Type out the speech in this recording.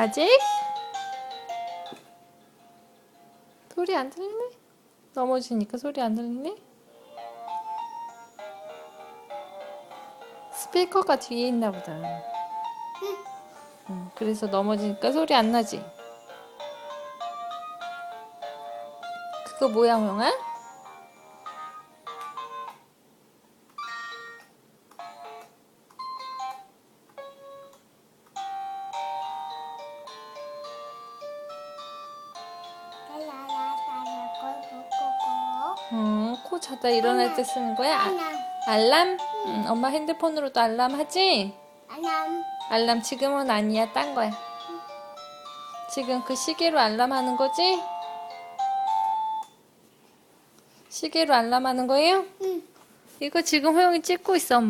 아직? 소리 안 들리네? 넘어지니까 소리 안 들리네? 스피커가 뒤에 있나 보다. 응. 응, 그래서 넘어지니까 소리 안 나지? 그거 뭐야, 호영아? 응, 코 자다 일어날 때 쓰는 거야? 아, 알람? 응, 엄마 핸드폰으로도 알람 하지? 알람. 알람 지금은 아니야, 딴 거야. 지금 그 시계로 알람 하는 거지? 시계로 알람 하는 거예요? 응. 이거 지금 호영이 찍고 있어, 엄마.